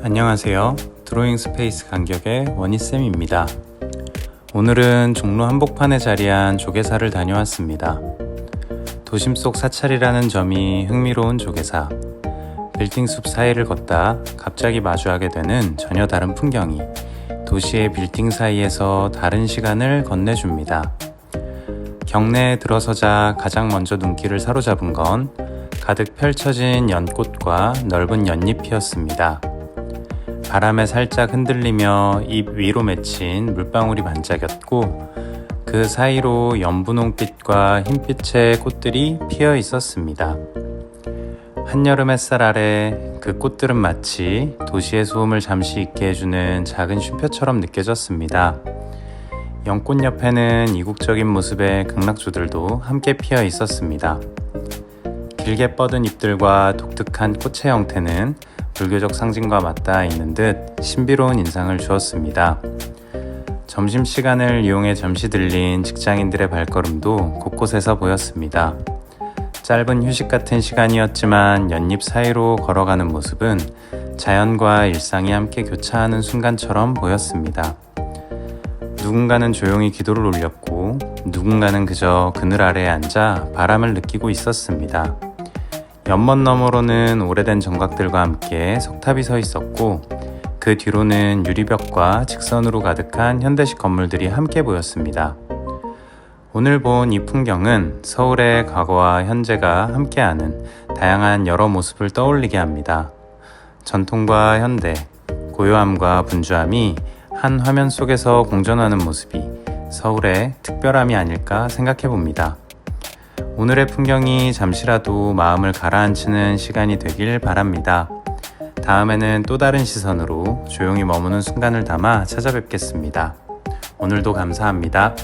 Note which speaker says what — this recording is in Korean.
Speaker 1: 안녕하세요. 드로잉 스페이스 간격의 원희쌤입니다. 오늘은 종로 한복판에 자리한 조개사를 다녀왔습니다. 도심 속 사찰이라는 점이 흥미로운 조개사. 빌딩 숲 사이를 걷다 갑자기 마주하게 되는 전혀 다른 풍경이 도시의 빌딩 사이에서 다른 시간을 건네줍니다. 경내에 들어서자 가장 먼저 눈길을 사로잡은 건 가득 펼쳐진 연꽃과 넓은 연잎이었습니다. 바람에 살짝 흔들리며 잎 위로 맺힌 물방울이 반짝였고 그 사이로 연분홍빛과 흰빛의 꽃들이 피어 있었습니다. 한여름 햇살 아래 그 꽃들은 마치 도시의 소음을 잠시 잊게 해주는 작은 쉼표처럼 느껴졌습니다. 연꽃 옆에는 이국적인 모습의 극락주들도 함께 피어 있었습니다. 길게 뻗은 잎들과 독특한 꽃의 형태는 불교적 상징과 맞닿아 있는 듯 신비로운 인상을 주었습니다. 점심시간을 이용해 잠시 들린 직장인들의 발걸음도 곳곳에서 보였습니다. 짧은 휴식 같은 시간이었지만 연잎 사이로 걸어가는 모습은 자연과 일상이 함께 교차하는 순간처럼 보였습니다. 누군가는 조용히 기도를 올렸고 누군가는 그저 그늘 아래에 앉아 바람을 느끼고 있었습니다. 연못 너머로는 오래된 정각들과 함께 석탑이 서 있었고 그 뒤로는 유리벽과 직선으로 가득한 현대식 건물들이 함께 보였습니다. 오늘 본 이 풍경은 서울의 과거와 현재가 함께하는 다양한 여러 모습을 떠올리게 합니다. 전통과 현대, 고요함과 분주함이 한 화면 속에서 공존하는 모습이 서울의 특별함이 아닐까 생각해 봅니다. 오늘의 풍경이 잠시라도 마음을 가라앉히는 시간이 되길 바랍니다. 다음에는 또 다른 시선으로 조용히 머무는 순간을 담아 찾아뵙겠습니다. 오늘도 감사합니다.